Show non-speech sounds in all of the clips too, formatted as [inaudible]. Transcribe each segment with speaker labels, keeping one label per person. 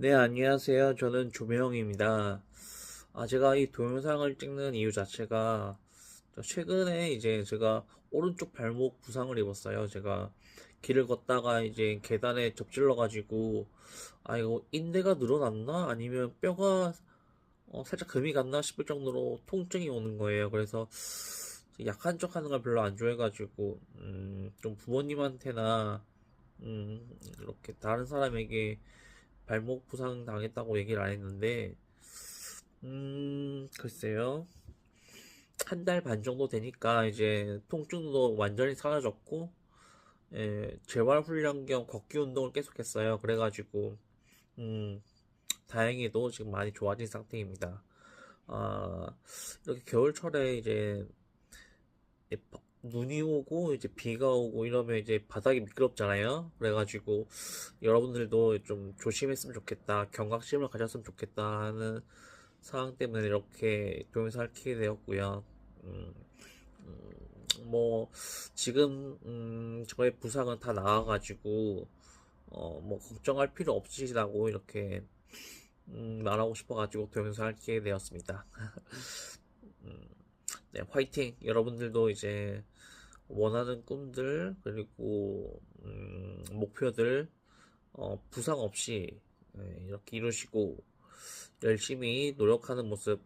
Speaker 1: 네, 안녕하세요. 저는 조명입니다. 아, 제가 이 동영상을 찍는 이유 자체가 저 최근에 이제 제가 오른쪽 발목 부상을 입었어요. 제가 길을 걷다가 이제 계단에 접질러가지고 아, 이거 인대가 늘어났나? 아니면 뼈가 어, 살짝 금이 갔나 싶을 정도로 통증이 오는 거예요. 그래서 약한 척 하는 걸 별로 안 좋아해가지고 음, 좀 부모님한테나 음, 이렇게 다른 사람에게 발목 부상 당했다고 얘기를 안 했는데, 음, 글쎄요. 한 달 반 정도 되니까 이제 통증도 완전히 사라졌고, 예, 재활 훈련 겸 걷기 운동을 계속했어요. 그래가지고, 음, 다행히도 지금 많이 좋아진 상태입니다. 아, 이렇게 겨울철에 이제 예, 바- 눈이 오고 이제 비가 오고 이러면 이제 바닥이 미끄럽잖아요. 그래가지고 여러분들도 좀 조심했으면 좋겠다, 경각심을 가졌으면 좋겠다 하는 상황 때문에 이렇게 동영상을 켜게 되었고요. 음, 음, 뭐 지금 음, 저의 부상은 다 나아가지고 어, 뭐 걱정할 필요 없으시다고 이렇게 음, 말하고 싶어가지고 동영상을 켜게 되었습니다. [laughs] 음, 네, 화이팅! 여러분들도 이제 원하는 꿈들, 그리고, 음, 목표들, 어, 부상 없이, 네, 이렇게 이루시고, 열심히 노력하는 모습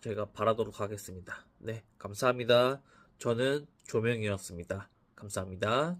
Speaker 1: 제가 바라도록 하겠습니다. 네, 감사합니다. 저는 조명이었습니다. 감사합니다.